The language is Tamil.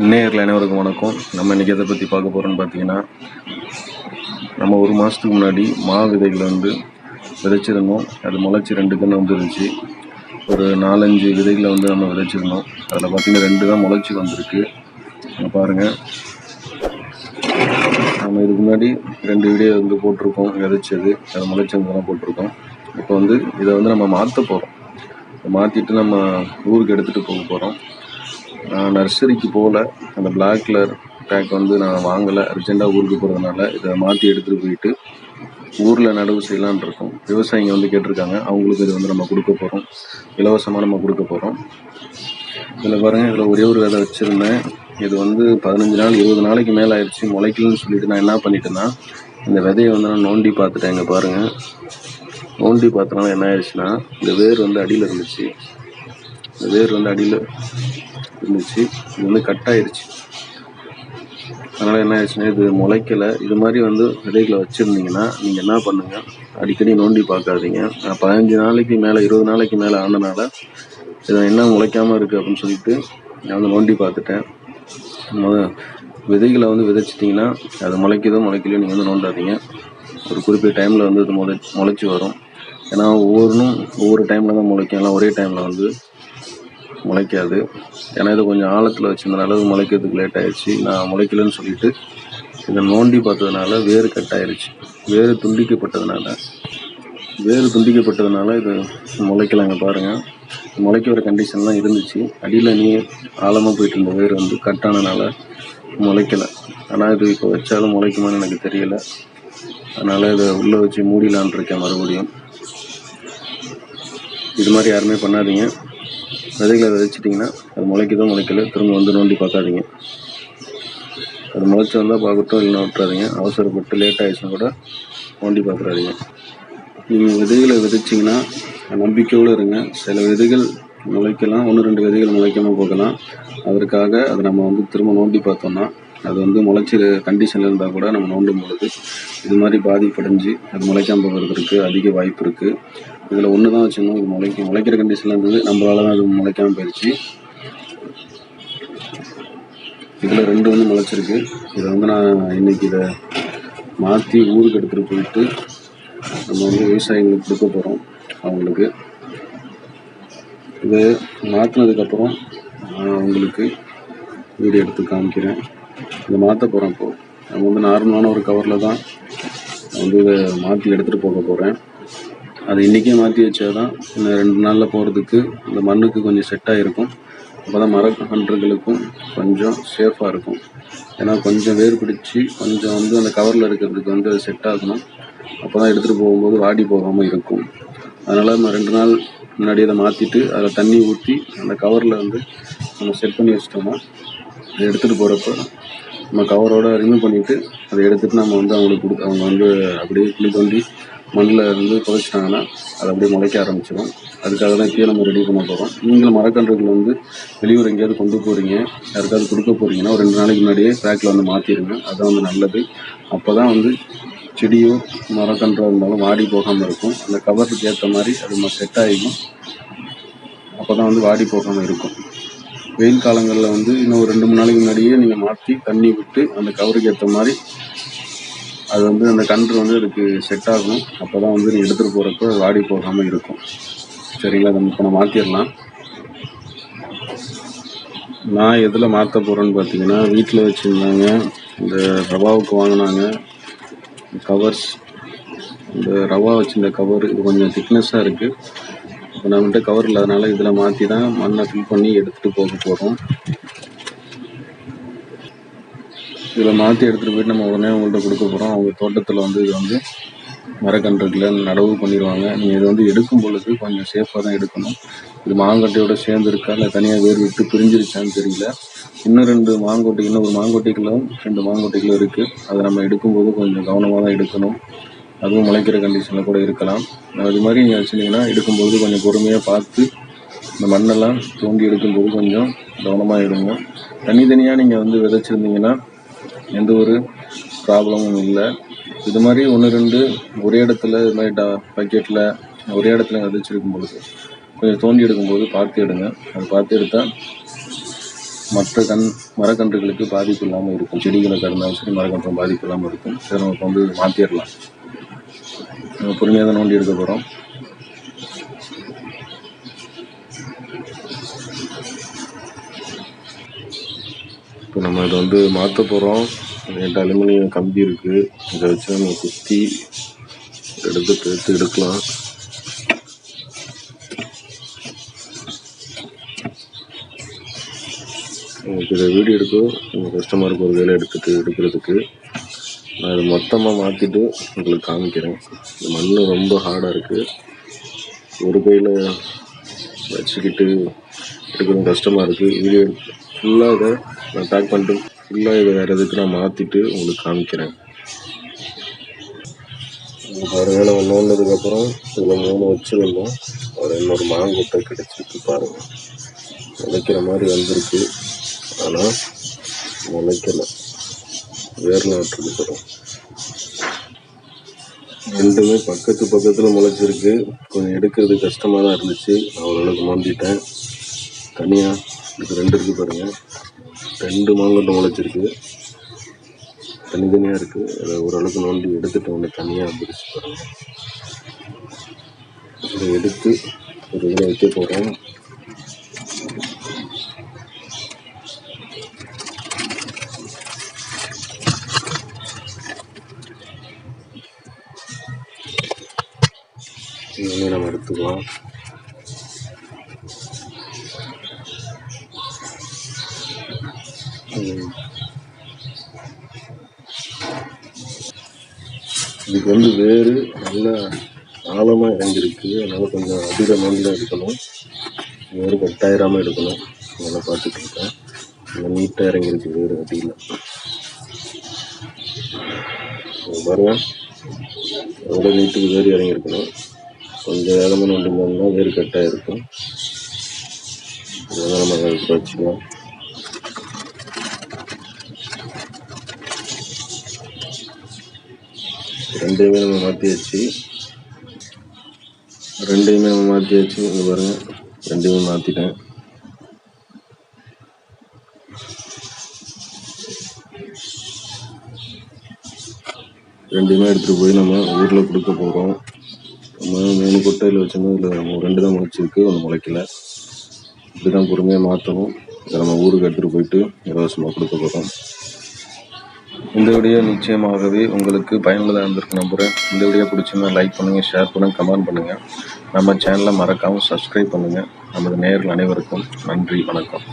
நேரில் அனைவருக்கும் வணக்கம். நம்ம இன்றைக்கி எதை பற்றி பார்க்க போகிறோன்னு பார்த்தீங்கன்னா நம்ம ஒரு மாதத்துக்கு முன்னாடி மா விதைகளை வந்து விதைச்சிருந்தோம். அது முளைச்சி ரெண்டு கன்று வந்துருந்துச்சு. ஒரு நாலஞ்சு விதைகளை வந்து நம்ம விதைச்சிருந்தோம். அதில் பார்த்தீங்கன்னா ரெண்டு தான் முளைச்சி வந்திருக்கு. பாருங்கள் நம்ம இதுக்கு முன்னாடி ரெண்டு வீடியோ வந்து போட்டிருக்கோம். விதைச்சது அது முளைச்சதெல்லாம் போட்டிருக்கோம். இப்போ வந்து இதை வந்து நம்ம மாற்ற போகிறோம் மாற்றிட்டு நம்ம ஊருக்கு எடுத்துகிட்டு போக போகிறோம் நான் நர்சரிக்கு போகல. அந்த பிளாக் கலர் பேக் வந்து நான் வாங்கலை. அர்ஜெண்ட்டாக ஊருக்கு போகிறதுனால இதை மாற்றி எடுத்துகிட்டு போயிட்டு ஊரில் நடவு செய்யலான்னு இருக்கோம். விவசாயிங்க வந்து கேட்டிருக்காங்க. அவங்களுக்கு இது வந்து நம்ம கொடுக்க போகிறோம் இலவசமாக நம்ம கொடுக்க போகிறோம் இதில் பாருங்கள் இதில் ஒரே ஒரு விதை வச்சுருந்தேன். இது வந்து பதினஞ்சு நாள் இருபது நாளைக்கு மேலே ஆயிடுச்சு. முளைக்கலன்னு சொல்லிட்டு நான் என்ன பண்ணிட்டேன்னா இந்த விதையை வந்து நான் நோண்டி பார்த்துட்டேன். இங்கே பாருங்கள் நோண்டி பார்த்தனால என்ன ஆயிடுச்சுன்னா இந்த வேர் வந்து அடியில் இருந்துச்சு. வேர் வந்து அடியில் இருந்துச்சு. இது வந்து கட் ஆயிடுச்சு அதனால் என்ன ஆயிடுச்சுன்னா இது முளைக்கலை. இது மாதிரி வந்து விதைகளை வச்சுருந்தீங்கன்னா நீங்கள் என்ன பண்ணுங்கள் அடிக்கடி நோண்டி பார்க்காதீங்க. பதினஞ்சு நாளைக்கு மேலே இருபது நாளைக்கு மேலே ஆனனால இது என்ன முளைக்காமல் இருக்குது அப்படின்னு சொல்லிட்டு நான் வந்து நோண்டி பார்த்துட்டேன். முத விதைகளை வந்து விதைச்சிட்டிங்கன்னா அது முளைக்குதோ முளைக்கலையோ நீங்கள் வந்து நோண்டாதீங்க. ஒரு குறிப்பிட்ட டைமில் வந்து இது முளை முளைச்சி வரும். ஏன்னா ஒவ்வொன்றும் ஒவ்வொரு டைமில் தான் முளைக்கும். எல்லாம் ஒரே டைமில் வந்து முளைக்காது. ஏன்னா இது கொஞ்சம் ஆழத்தில் வச்சிருந்தனால அது முளைக்கிறதுக்கு லேட் ஆயிடுச்சு. நான் முளைக்கலன்னு சொல்லிட்டு இதை நோண்டி பார்த்ததுனால வேர் கட் ஆயிடுச்சு வேர் துண்டிக்கப்பட்டதுனால. வேர் துண்டிக்கப்பட்டதுனால இது முளைக்கலாங்க பாருங்கள் முளைக்க வர கண்டிஷன்லாம் இருந்துச்சு. அடியில் நீ ஆழமாக போயிட்டு இருந்த வேர் வந்து கட் ஆனதுனால முளைக்கலை. ஆனால் இது இப்போ வச்சாலும் முளைக்குமான்னு எனக்கு தெரியல. அதனால் இதை உள்ளே வச்சு மூடிலான் இருக்கேன் மறுபடியும். இது மாதிரி யாருமே பண்ணாதீங்க. விதைகளை விதைச்சிட்டிங்கன்னா அது முளைக்குதோ முளைக்கல திரும்ப வந்து நோண்டி பார்க்காதீங்க. அது முளைச்சி வந்தால் பார்க்கட்டும் இல்லைன்னா விட்டுறாதீங்க. அவசரப்பட்டு லேட் ஆகிடுச்சுன்னா கூட நோண்டி பார்க்குறாதீங்க நீங்கள் விதைகளை விதைச்சிங்கன்னா நம்பிக்கையோடு இருங்க. சில விதைகள் முளைக்கலாம் ஒன்று ரெண்டு விதைகள் முளைக்காமல் போகலாம். அதற்காக அதை நம்ம வந்து திரும்ப நோண்டி பார்த்தோம்னா அது வந்து முளைச்சி கண்டிஷனில் இருந்தால் கூட நம்ம நோண்டும் பொழுது இது மாதிரி பாதிப்படைஞ்சு அது முளைக்காம போகிறதுக்கு அதிக வாய்ப்பு இருக்குது இதில் ஒன்று தான் வச்சுக்கணும். இது முளைக்கும் முளைக்கிற கண்டிஷனில் இருந்தது நம்மளால தான் அது முளைக்காமல் போயிடுச்சு இதில் ரெண்டு வந்து முளைச்சிருக்கு. இதை வந்து நான் இன்னைக்கு இதை மாற்றி ஊருக்கு எடுத்துகிட்டு போயிட்டு நம்ம வந்து விவசாயிகளுக்கு கொடுக்க போகிறோம் அவங்களுக்கு. இது மாற்றினதுக்கப்புறம் நான் உங்களுக்கு வீடியோ எடுத்து காமிக்கிறேன். இதை மாற்ற போகிறேன் இப்போது நம்ம வந்து நார்மலான ஒரு கவரில் தான் வந்து இதை மாற்றி எடுத்துகிட்டு போக போகிறேன் அது இன்றைக்கே மாற்றி வச்சா தான் இன்னும் ரெண்டு நாளில் போகிறதுக்கு இந்த மண்ணுக்கு கொஞ்சம் செட்டாக இருக்கும் அப்போ தான் மரக்கன்றுகளுக்கும் கொஞ்சம் சேஃபாக இருக்கும். ஏன்னா கொஞ்சம் வேர் பிடிச்சி கொஞ்சம் வந்து அந்த கவரில் இருக்கிறதுக்கு வந்து அது செட் ஆகணும் அப்போ தான் எடுத்துகிட்டு போகும்போது வாடி போகாமல் இருக்கும். அதனால் நம்ம ரெண்டு நாள் முன்னாடி அதை மாற்றிட்டு அதில் தண்ணி ஊற்றி அந்த கவரில் வந்து நம்ம செட் பண்ணி வச்சிட்டோம்னா அதை எடுத்துகிட்டு போகிறப்ப நம்ம கவரோட ரிமூவ் பண்ணிவிட்டு அதை எடுத்துகிட்டு நம்ம வந்து அவங்களுக்கு கொடுத்து அவங்க வந்து அப்படியே குழி தோண்டி மண்ணில் இருந்து புதைச்சிட்டாங்கன்னா அது அப்படியே முளைக்க ஆரம்பிச்சிடும். அதுக்காக தான் இப்பயே நம்ம ரெடி பண்ண போகிறோம் நீங்களும் மரக்கன்றுகள் வந்து வெளியூர் எங்கேயாவது கொண்டு போகிறீங்க யாருக்காவது கொடுக்க போகிறீங்கன்னா ஒரு ரெண்டு நாளைக்கு முன்னாடியே பேக்கில் வந்து மாற்றிடுங்க அதுதான் வந்து நல்லது. அப்போ தான் வந்து செடியோ மரக்கன்றோ இருந்தாலும் வாடி போகாமல் இருக்கும். அந்த கவருக்கு ஏற்ற மாதிரி அது செட் ஆகிக்கும் அப்போ தான் வந்து வாடி போகாமல் இருக்கும். வெயில் காலங்களில் வந்து இன்னும் ஒரு ரெண்டு மூணு நாளைக்கு முன்னாடியே நீங்கள் மாற்றி தண்ணி விட்டு அந்த கவருக்கு ஏற்ற மாதிரி அது வந்து அந்த கன்று வந்து அதுக்கு செட் ஆகும். அப்போ தான் வந்து நீ எடுத்துகிட்டு போகிறப்ப வாடி போகாமல் இருக்கும். சரிங்களா? அதை இப்போ நான் மாற்றிடலாம் நான் எதில் மாற்ற போகிறேன்னு பார்த்தீங்கன்னா வீட்டில் வச்சுருந்தாங்க. இந்த ரவாவுக்கு வாங்கினாங்க. கவர்ஸ் இந்த ரவா வச்சுருந்த கவர் இது கொஞ்சம் திக்னஸ்ஸாக இருக்குது இப்போ நம்மகிட்ட கவர் இல்லாதனால இதில் மாற்றி தான் மண்ணை ஃபில் பண்ணி எடுத்துகிட்டு போக போகிறோம் இதில் மாற்றி எடுத்துகிட்டு போயிட்டு நம்ம உடனே உங்கள்கிட்ட கொடுக்க போகிறோம் அவங்க தோட்டத்தில் வந்து இது வந்து மரக்கன்றுகளை நடவு பண்ணிடுவாங்க நீங்கள் இதை வந்து எடுக்கும் பொழுது கொஞ்சம் சேஃபாக தான் எடுக்கணும். இது மாங்கொட்டையோட சேர்ந்து இருக்கா? இல்லை தனியாக வேர் விட்டு பிரிஞ்சிருச்சான்னு தெரியல. இன்னும் ரெண்டு மாங்கொட்டை இன்னும் ஒரு மாங்கொட்டைகளும் ரெண்டு மாங்கொட்டைகளும் இருக்குது அதை நம்ம எடுக்கும்போது கொஞ்சம் கவனமாக தான் எடுக்கணும். அதுவும் முளைக்கிற கண்டிஷனில் கூட இருக்கலாம். அது மாதிரி நீங்கள் வச்சுருந்தீங்கன்னா எடுக்கும்போது கொஞ்சம் பொறுமையாக பார்த்து இந்த மண்ணெல்லாம் தோண்டி எடுக்கும்போது கொஞ்சம் கவனமாக எடுங்க. தனித்தனியாக நீங்கள் வந்து விதைச்சிருந்தீங்கன்னா எந்த ஒரு ப்ராப்ளமும் இல்லை. இது மாதிரி ஒன்று ரெண்டு ஒரே இடத்துல இது மாதிரி டா பக்கெட்டில் ஒரே இடத்துல விதைச்சிருக்கும் பொழுது கொஞ்சம் தோண்டி எடுக்கும்போது பார்த்து எடுங்க. அது பார்த்து எடுத்தால் மற்ற கண் மரக்கன்றுகளுக்கு பாதிப்பு இல்லாமல் இருக்கும். செடிகளுக்கு இருந்தாலும் சரி மரக்கன்றும் பாதிப்பு இல்லாமல் இருக்கும். சரி நம்ம இப்போ வந்து மாற்றிடலாம் நம்ம பொறுமையாக தான் நோண்டி எடுக்க போகிறோம் இப்போ நம்ம இதை வந்து மாற்ற போகிறோம் ரெண்டு அலுமினியம் கம்பி இருக்குது இதை வச்சு நம்ம குத்தி எடுத்து எடுத்து எடுக்கலாம். உங்களுக்கு இதை வீடியோ எடுக்க. கொஞ்சம் கஷ்டமாக இருக்கும் ஒரு வேலை எடுத்துட்டு எடுக்கிறதுக்கு. நான் இதை மொத்தமாக மாற்றிட்டு உங்களுக்கு காமிக்கிறேன். இந்த மண் ரொம்ப ஹார்டாக இருக்குது ஒரு கையில் வச்சுக்கிட்டு எடுக்கிறது கஷ்டமாக இருக்குது வீடியோ ஃபுல்லாக இதை நான் பேக் பண்ணிட்டு ஃபுல்லாக இதை வேறு எதுக்கு நான் மாற்றிட்டு உங்களுக்கு காமிக்கிறேன். பாருங்க நம்ம நோண்டதுக்கப்புறம் இதில் மூணு வச்சுருந்தோம். ஒரு இன்னொரு மாங்கொட்டை கிடச்சிருக்கு பாருங்கள் முளைக்கிற மாதிரி வந்திருக்கு. ஆனால் முளைக்கலை வேர்ல நாட்டுக்கு போகிறோம் ரெண்டுமே பக்கத்து பக்கத்தில் முளைச்சிருக்கு. கொஞ்சம் எடுக்கிறது கஷ்டமாக தான் இருந்துச்சு. நான் ஓரளவுக்கு நோண்டிட்டேன் தனியாக இதுக்கு ரெண்டு இருக்குது பாருங்கள் ரெண்டு மாங்கொட்டை முளைச்சிருக்கு தனித்தனியாக இருக்குது அதை ஓரளவுக்கு நோண்டி எடுத்துட்டு ஒன்று தனியாக பிரித்து பாருங்கள் இதை எடுத்து ஒரு இதில் வைக்க போகிறோம் நம்ம எடுத்துக்கலாம். இதுக்கு வந்து வேறு நல்லா ஆழமாக இறங்கியிருக்கு. அதனால் கொஞ்சம் அதிக நோண்டி எடுக்கணும் வேறு கட்டாயிராமல் எடுக்கணும் அதெல்லாம் பார்த்துட்டு இருக்கேன். நல்லா நீட்டாக இறங்கியிருக்கு வேறு அடியில் பாருங்க. எவ்வளோ நீட்டுக்கு வேறு இறங்கியிருக்கணும். கொஞ்சம் வேகமாக நோண்டி போனோம்னா வேறு கட்டாக இருக்கும். இதெல்லாம் நம்ம வச்சுக்கலாம். ரெண்டையுமே நம்ம மாற்றியாச்சு ரெண்டையுமே நம்ம மாற்றியாச்சு இங்கே பாருங்கள் ரெண்டையுமே மாற்றிட்டேன் ரெண்டையுமே எடுத்துகிட்டு போய் நம்ம ஊரில் கொடுக்க போகிறோம் நம்ம மூணு கொட்டையில் வச்சோம்னா இதில் ரெண்டு தான் முளைச்சிருக்கு. ஒன்று முளைக்கல. இப்படி தான் பொறுமையாக மாற்றணும் இதை நம்ம ஊருக்கு எடுத்துகிட்டு போயிட்டு இலவசமாக கொடுக்க போகிறோம் இந்த வீடியோ நிச்சயமாகவே உங்களுக்கு பயனுள்ளதாக இருந்திருக்கு நம்புகிறேன் இந்த வீடியோ பிடிச்சிருந்தா லைக் பண்ணுங்கள் ஷேர் பண்ணுங்கள் கமெண்ட் பண்ணுங்கள் நம்ம சேனலை மறக்காமல் சப்ஸ்கிரைப் பண்ணுங்கள் நமது நேர்கள் அனைவருக்கும் நன்றி வணக்கம்.